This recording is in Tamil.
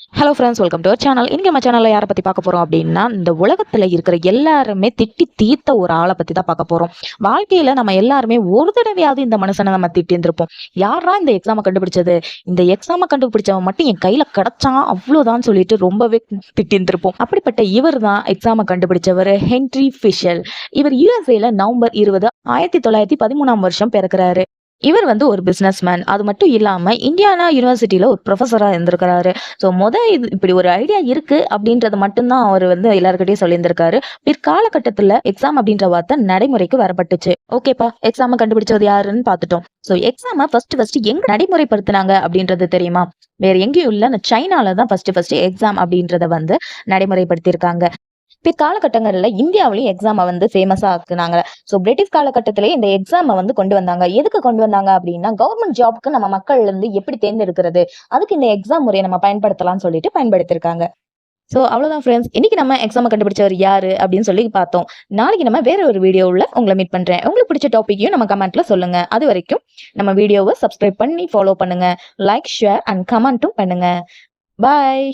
Hello friends welcome to channel இங்கே நம்ம சேனலில் யாரை பற்றி பார்க்க போகிறோம் அப்படின்னா இந்த உலகத்தில் இருக்கிற எல்லாருமே திட்டி தீர்த்த ஒரு ஆளை பற்றி தான் பார்க்க போகிறோம் வாழ்க்கையில் நம்ம எல்லாருமே ஒரு தடவையாவது இந்த மனுஷனை நம்ம திட்டிருந்திருப்போம் யாரா இந்த எக்ஸாமை கண்டுபிடிச்சது? இந்த எக்ஸாமை கண்டுபிடிச்சவன் மட்டும் என் கையில் கிடச்சான் அவ்வளோதான் சொல்லிட்டு ரொம்பவே திட்டிருந்திருப்போம் அப்படிப்பட்ட இவர் தான் எக்ஸாமை கண்டுபிடிச்சவர் ஹென்ரி ஃபிஷல் இவர் யூஎஸ்ஏல நவம்பர் இருபது ஆயிரத்தி தொள்ளாயிரத்தி பதிமூணாம் வருஷம் பிறக்கிறாரு. இவர் வந்து ஒரு பிஸ்னஸ்மேன் அது மட்டும் இல்லாமல் இந்தியானா யூனிவர்சிட்டியில் ஒரு ப்ரொஃபஸராக இருந்திருக்கிறாரு. ஸோ மொதல் இது இப்படி ஒரு ஐடியா இருக்குது அப்படின்றது மட்டும்தான் அவர் வந்து எல்லாருக்கிட்டையும் சொல்லியிருந்திருக்காரு. பிற்காலகட்டத்தில் எக்ஸாம் அப்படின்ற வார்த்தை நடைமுறைக்கு வரப்பட்டுச்சு. ஓகேப்பா எக்ஸாமை கண்டுபிடிச்சது யாருன்னு பார்த்துட்டோம். ஸோ எக்ஸாமை ஃபர்ஸ்ட் ஃபர்ஸ்ட் எங்க நடைமுறைப்படுத்தினாங்க அப்படின்றது தெரியுமா? வேற எங்கேயும் இல்லை இந்த சைனால தான் ஃபர்ஸ்ட் ஃபர்ஸ்ட் எக்ஸாம் அப்படின்றத வந்து நடைமுறைப்படுத்தியிருக்காங்க. பிற்காலகட்டங்களில் இந்தியாவிலையும் எக்ஸாமை வந்து ஃபேமஸாக ஆக்குனாங்க. ஸோ பிரிட்டிஷ் காலகட்டத்திலேயே இந்த எக்ஸாமை வந்து கொண்டு வந்தாங்க. எதுக்கு கொண்டு வந்தாங்க அப்படின்னா கவர்மெண்ட் ஜாப்க்கு நம்ம மக்கள் வந்து எப்படி தேர்ந்தெடுக்கிறது? அதுக்கு இந்த எக்ஸாம் முறையை நம்ம பயன்படுத்தலாம்னு சொல்லிட்டு பயன்படுத்தியிருக்காங்க ஸோ அவ்வளோதான் ஃப்ரெண்ட்ஸ் இன்னைக்கு நம்ம எக்ஸாமை கண்டுபிடிச்சவர் யாரு அப்படின்னு சொல்லி பார்த்தோம். நாளைக்கு நம்ம வேற ஒரு வீடியோவில் உங்களை மீட் பண்ணுறேன் உங்களுக்கு பிடிச்ச டாப்பிக்கையும் நம்ம கமெண்ட்ல சொல்லுங்க. அது வரைக்கும் நம்ம வீடியோவை சப்ஸ்கிரைப் பண்ணி ஃபாலோ பண்ணுங்க. லைக் ஷேர் அண்ட் கமெண்ட்டும் பண்ணுங்க. பாய்